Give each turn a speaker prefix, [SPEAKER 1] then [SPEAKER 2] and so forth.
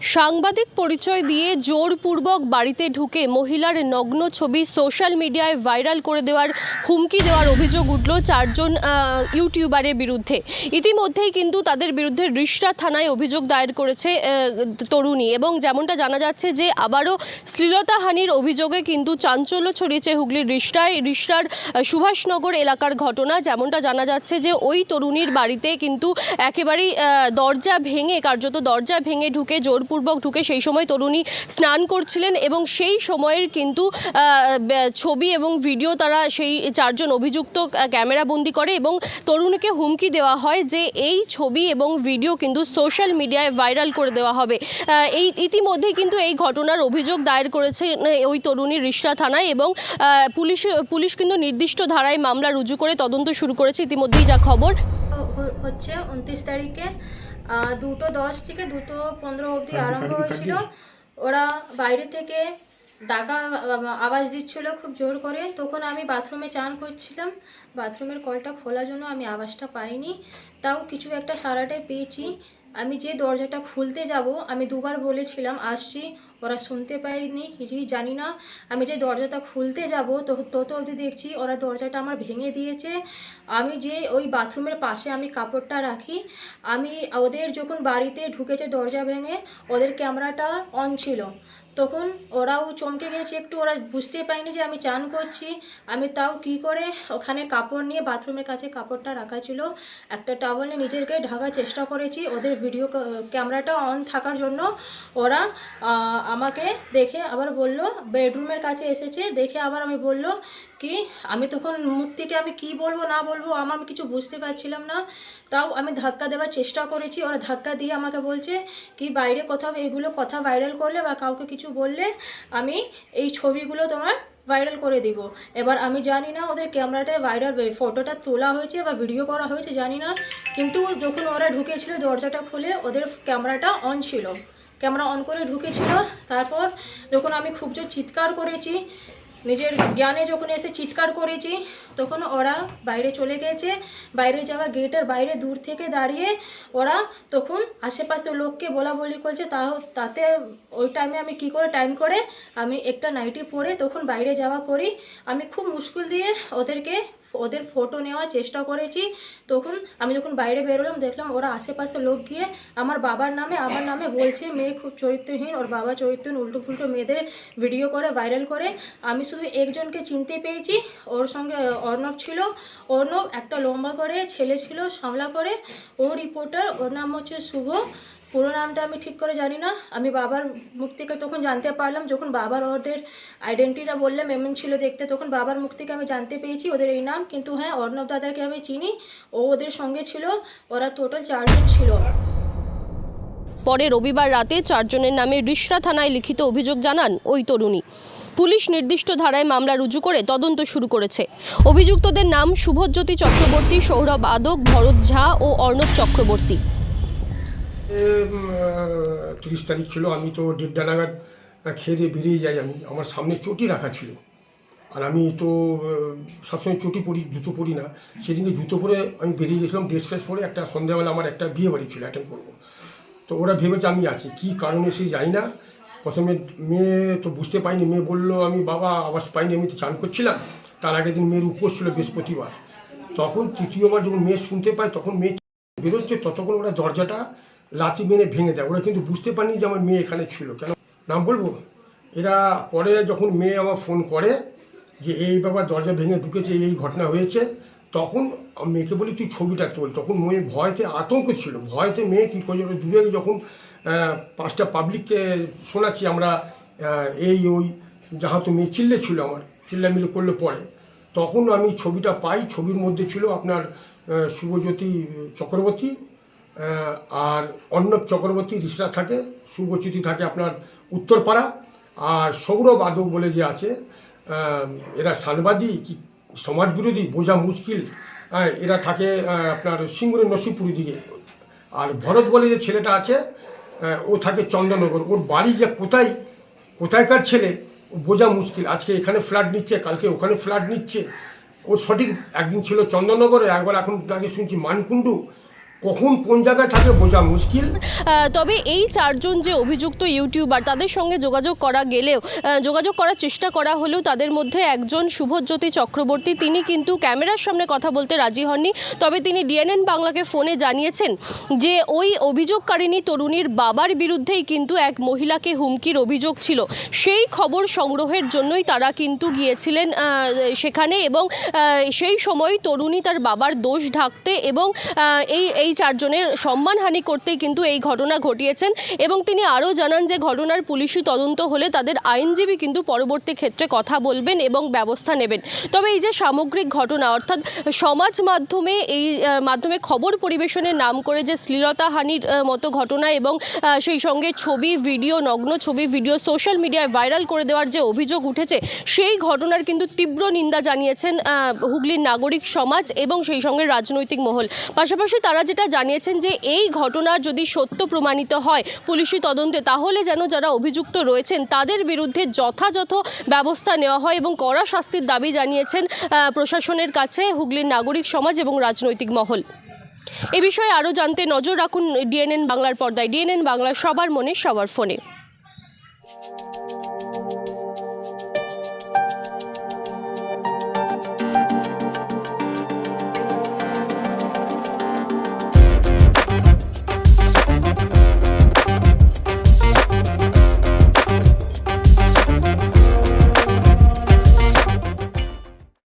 [SPEAKER 1] সাংবাদিক পরিচয় দিয়ে জোরপূর্বক বাড়িতে ঢুকে মহিলার নগ্ন ছবি সোশ্যাল মিডিয়ায় ভাইরাল করে দেওয়ার হুমকি দেওয়ার অভিযোগ উঠল চারজন ইউটিউবারের বিরুদ্ধে। ইতিমধ্যেই কিন্তু তাদের বিরুদ্ধে রিষ্টা থানায় অভিযোগ দায়ের করেছে তরুণী এবং যেমনটা জানা যাচ্ছে যে আবারও শ্লীলতাহানির অভিযোগে কিন্তু চাঞ্চল্য ছড়িয়েছে হুগলির রিষ্টায়, রিষ্টার সুভাষনগর এলাকার ঘটনা। যেমনটা জানা যাচ্ছে যে ওই তরুণীর বাড়িতে কিন্তু একেবারেই দরজা ভেঙে, কার্যত দরজা ভেঙে ঢুকে জোরপূর্বক ঢুকে সেই সময় তরুণী স্নান করছিলেন এবং সেই সময়ের কিন্তু ছবি এবং ভিডিও তারা সেই চারজন অভিযুক্ত ক্যামেরা বন্দি করে এবং তরুণীকে হুমকি দেওয়া হয় যে এই ছবি এবং ভিডিও কিন্তু সোশ্যাল মিডিয়ায় ভাইরাল করে দেওয়া হবে। এই ইতিমধ্যেই কিন্তু এই ঘটনার অভিযোগ দায়ের করেছে ওই তরুণী রিষ্টা থানায় এবং পুলিশ পুলিশ কিন্তু নির্দিষ্ট ধারায় মামলা রুজু করে তদন্ত শুরু করেছে। ইতিমধ্যেই যা খবর।
[SPEAKER 2] হচ্ছে উনত্রিশ তারিখে দুটো দশ থেকে দুটো পনেরো অবধি আরম্ভ হয়েছিল। ওরা বাইরে থেকে দাগা আওয়াজ দিচ্ছিল খুব জোর করে। তখন আমি বাথরুমে চান করছিলাম। বাথরুমের কলটা খোলার জন্য আমি আওয়াজটা পাইনি। তাও কিছু একটা সারাটাই পেয়েছি। আমি যে দরজাটা খুলতে যাব, আমি দুবার বলেছিলাম, আসছি, ওরা শুনতে পাইনি কিছুই জানি না। আমি যে দরজাটা খুলতে যাব, তো তত অবধি দেখছি ওরা দরজাটা আমার ভেঙে দিয়েছে। আমি যে ওই বাথরুমের পাশে আমি কাপড়টা রাখি, আমি ওদের যখন বাড়িতে ঢুকেছে দরজা ভেঙে, ওদের ক্যামেরাটা অন ছিল। তখন ওরাও চমকে গেছে, একটু ওরা বুঝতে পায়নি যে আমি চান করছি। আমি তাও কি করে ওখানে কাপড় নিয়ে বাথরুমের কাছে কাপড়টা রাখা ছিল, একটা টাওয়াল নিয়ে নিজেকে ঢাকার চেষ্টা করেছি, ওদের ভিডিও ক্যামেরাটা অন থাকার জন্য। ওরা আমাকে দেখে আবার বলল বেডরুমের কাছে এসেছে, দেখে আবার আমি বলল কি, আমি তখন মুখ থেকে আমি কি বলব, না বলব আমার আমি কিছু বুঝতে পারছিলাম না। তাও আমি ধাক্কা দেওয়ার চেষ্টা করেছি, ওরা ধাক্কা দিয়ে আমাকে বলছে কি, বাইরে কোথাও এগুলো কথা ভাইরাল করলে বা কাউকে কিছু বললে আমি এই ছবিগুলো তোমার ভাইরাল করে দিব। এবার আমি জানি না ওদের ক্যামেরাটায় ভাইরাল ফটোটা তোলা হয়েছে বা ভিডিও করা হয়েছে, জানি না। কিন্তু যখন ওরা ঢুকেছিল দরজাটা খুলে, ওদের ক্যামেরাটা অন ছিল। ক্যামেরা অন করে ঢুকেছিল। তারপর যখন আমি খুব জোর চিৎকার করেছি নিজের জ্ঞানে যখন এসে চিৎকার করেছি, তখন ওরা বাইরে চলে গেছে। বাইরে যাওয়া গেটের বাইরে দূর থেকে দাঁড়িয়ে ওরা তখন আশেপাশে লোককে বলা বলি করছে তাও তাতে ওই টাইমে আমি কি করে টাইম করে, আমি একটা নাইটি পরে তখন বাইরে যাওয়া করি। আমি খুব মুশকিল দিয়ে ওদেরকে ওদের ফটো নেওয়ার চেষ্টা করেছি। তখন আমি যখন বাইরে বেরোলাম, দেখলাম ওরা আশেপাশে লোক গিয়ে আমার বাবার নামে, আমার নামে বলছে, মেয়ে খুব চরিত্রহীন, ওর বাবা চরিত্রহীন উল্টো ফুল্টো মেয়েদের ভিডিও করে ভাইরাল করে। আমি শুধু একজনকে চিনতে পেয়েছি, ওর সঙ্গে অর্ণব ছিল। অর্ণব একটা লম্বা করে ছেলে ছিল, সামলা করে। ও রিপোর্টার ওর নাম হচ্ছে শুভ। পুরো নামটা আমি ঠিক করে জানি না। আমি বাবার মুখ থেকে তখন জানতে পারলাম, যখন বাবার ওদের আইডেন্টিটা বললাম এমন ছিল দেখতে, তখন বাবার মুখ থেকে আমি জানতে পেরেছি ওদের এই নাম। কিন্তু হ্যাঁ অর্ণব দাদাকে আমি চিনি, ও ওদের সঙ্গে ছিল, ওরা টোটাল চারজন ছিল।
[SPEAKER 1] পরে রবিবার রাতে চারজনের নামে রিষড়া থানায় লিখিত অভিযোগ জানান ওই তরুণী। পুলিশ নির্দিষ্ট ধারায় মামলা রুজু করে তদন্ত শুরু করেছে। অভিযুক্তদের নাম শুভজ্যোতি চক্রবর্তী, সৌরভ আদক, ভরত ঝা ও অর্ণব চক্রবর্তী।
[SPEAKER 3] তিরিশ তারিখ ছিল, আমি তো দেড়টা নাগাদ খেয়ে দিয়ে বেরিয়ে যাই আমি। আমার সামনে চটি রাখা ছিল। আর আমি তো সবসময় চটি পরি, জুতো পরি না। সেদিনকে জুতো পরে আমি বেরিয়ে গেছিলাম, ড্রেস ফ্রেস পরে একটা সন্ধ্যাবেলা আমার একটা বিয়ে বাড়ি ছিল অ্যাটেন্ড করব। তো ওরা ভেবেছে আমি আছি। কী কারণে সে জানি না। প্রথমে মেয়ে তো বুঝতে পাইনি মেয়ে বলল, আমি বাবা, আওয়াজ পাইনি, আমি তো চান করছিলাম। তার আগের দিন মেয়ের উপোস ছিল বৃহস্পতিবার। তখন তৃতীয়বার যখন মেয়ে শুনতে পায়, তখন মেয়ে বেরোচ্ছে, ততক্ষণ ওরা দরজাটা লাথি মেরে ভেঙে দেয়। ওরা কিন্তু বুঝতে পারেনি যে আমার মেয়ে এখানে ছিল। কেন? নাম বলব? এরা পরে যখন মেয়ে আমার ফোন করে যে, এই বাবা দরজা ভেঙে ঢুকেছে, এই ঘটনা হয়েছে। তখন মেয়েকে বলি, তুই ছবিটা তোল। তখন মেয়ে ভয়তে আতঙ্ক ছিল। ভয়তে মেয়ে কী করে দূরে যখন পাঁচটা পাবলিককে শোনাচ্ছি আমরা এই, ওই, যাহা তো মেয়ে চিল্লে ছিল আমার, চিল্লামিল্লি করলে পরে, তখন আমি ছবিটা পাই। ছবির মধ্যে ছিল আপনার শুভজ্যোতি চক্রবর্তী। আর অর্ণব চক্রবর্তী রিসরা থাকে, শুভজ্যোতি থাকে আপনার উত্তরপাড়া, আর সৌরভ আদক বলে যে আছে এরা সাংবাদিক কি সমাজবিরোধী, বোঝা মুশকিল এরা থাকে আপনার সিঙ্গুরের নসিপুরি দিকে। আর ভরত বলে যে ছেলেটা আছে ও থাকে চন্দননগর ওর বাড়ি যে কোথায়, কোথায়কার ছেলে, ও বোঝা মুশকিল। আজকে এখানে ফ্ল্যাট নিচ্ছে, কালকে ওখানে ফ্ল্যাট নিচ্ছে। ওর সঠিক একদিন ছিল চন্দননগরে একবার এখন আগে শুনছি মানকুণ্ডু কখন কোন জায়গায় থাকে বোঝা মুশকিল।
[SPEAKER 1] তবে এই চারজন যে অভিযুক্ত ইউটিউবার তাদের সঙ্গে যোগাযোগ করা গেলেও যোগাযোগ করার চেষ্টা করা হলেও তাদের মধ্যে একজন শুভজ্যোতি চক্রবর্তী তিনি কিন্তু ক্যামেরার সামনে কথা বলতে রাজি হননি। তবে তিনি ডিএনএন বাংলাকে ফোনে জানিয়েছেন যে ওই অভিযোগকারিণী তরুণীর বাবার বিরুদ্ধেই কিন্তু এক মহিলাকে হুমকির অভিযোগ ছিল। সেই খবর সংগ্রহের জন্যই তারা কিন্তু গিয়েছিলেন সেখানে এবং সেই সময় তরুণী তার বাবার দোষ ঢাকতে এবং আহ, এই এই চারজনের সম্মানহানি করতেই কিন্তু এই ঘটনা ঘটিয়েছেন এবং তিনি আরও জানান যে ঘটনার পুলিশি তদন্ত হলে তাদের আইনজীবী কিন্তু পরবর্তী ক্ষেত্রে কথা বলবেন এবং ব্যবস্থা নেবেন। তবে এই যে সামগ্রিক ঘটনা, অর্থাৎ সমাজ মাধ্যমে এই মাধ্যমে খবর পরিবেশনের নাম করে যে শ্লীলতাহানির মতো ঘটনা এবং সেই সঙ্গে ছবি, ভিডিও, নগ্ন ছবি, ভিডিও সোশ্যাল মিডিয়ায় ভাইরাল করে দেওয়ার যে অভিযোগ উঠেছে, সেই ঘটনার কিন্তু তীব্র নিন্দা জানিয়েছেন হুগলির নাগরিক সমাজ এবং সেই সঙ্গে রাজনৈতিক মহল। পাশাপাশি তারা যেটা জানিয়েছেন যে এই ঘটনার যদি সত্য প্রমাণিত হয় পুলিশি তদন্তে, তাহলে যেন যারা অভিযুক্ত রয়েছেন, তাদের বিরুদ্ধে যথাযথ ব্যবস্থা নেওয়া হয় এবং কড়া শাস্তির দাবি জানিয়েছেন প্রশাসনের কাছে হুগলির নাগরিক সমাজ এবং রাজনৈতিক মহল। এ বিষয়ে আরও জানতে নজর রাখুন ডিএনএন বাংলার পর্দায়। ডিএনএন বাংলা সবার মনে, সবার ফোনে।